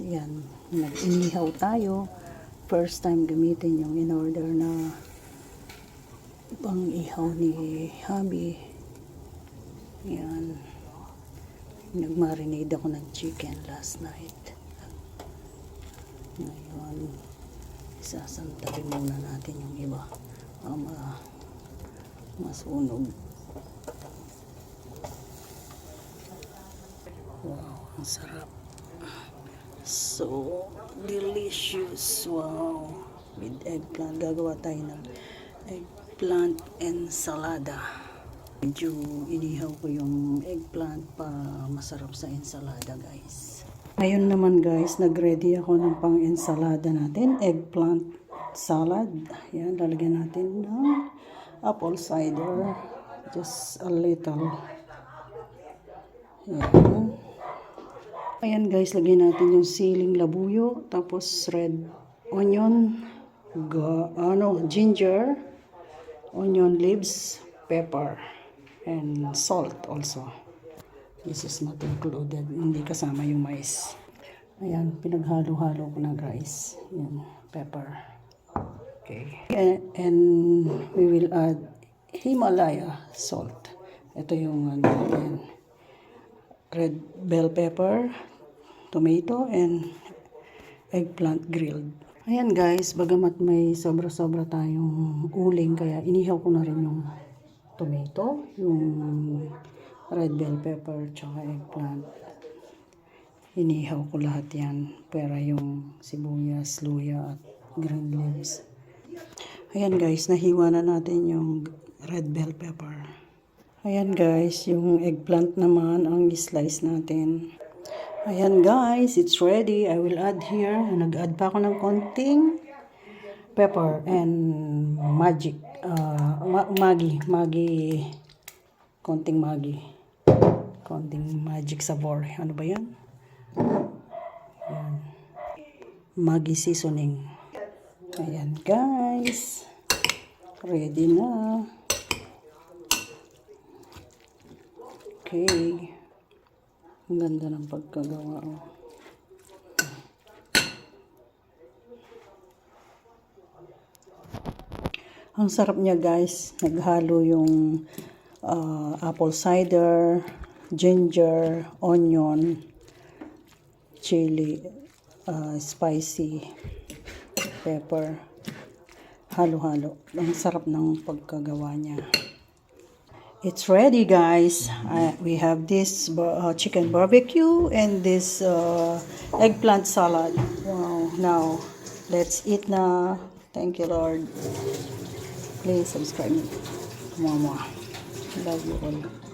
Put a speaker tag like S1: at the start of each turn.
S1: Yan, nag-inihaw tayo. First time gamitin yung in-order na pang ihaw ni Habi. Yan. Nag-marinade ako ng chicken last night. Ngayon, isasantabi muna natin yung iba. Para ma masunog. Wow, ang sarap. So delicious. Wow. With eggplant. Gagawa tayo ng eggplant ensalada. Medyo inihaw ko yung eggplant para masarap sa ensalada guys. Ngayon naman guys, nag-ready ako ng pang ensalada natin. Eggplant salad. Yan, lalagyan natin ng apple cider. Just a little. Yan. Ayan guys, lagyan natin yung siling labuyo, tapos red onion, ga, ano, ginger, onion leaves, pepper, and salt also. This is not included, hindi kasama yung mais. Ayan, pinaghalo-halo ko na guys. Yan, pepper. Okay. And, and we will add Himalaya salt. Ito yung ano natin red bell pepper, tomato, and eggplant grilled. Ayan guys, bagamat may sobra-sobra tayong uling, kaya inihaw ko na rin yung tomato, yung red bell pepper, tsaka eggplant. Inihaw ko lahat yan, pera yung sibuyas, luya, at green leaves. Ayan guys, nahiwa na natin yung red bell pepper. Ayan guys, yung eggplant naman ang slice natin. Ayan guys, it's ready. I will add here. Nag-add pa ako ng konting pepper and magic. Uh, ma- magi. Magi. Konting magi. Konting magic sabor. Ano ba yan? Ayan. Magi seasoning. Ayan guys. Ready na. Okay. Ang ganda ng pagkagawa. Oh. Ang sarap niya guys. Naghalo yung ah, apple cider, ginger, onion, chili, ah, spicy, pepper. Halo-halo. Ang sarap ng pagkagawa niya. It's ready, guys. Uh, we have this uh, chicken barbecue and this uh, eggplant salad. Wow. Now, let's eat na. Thank you, Lord. Please subscribe me. Mama. Love you all.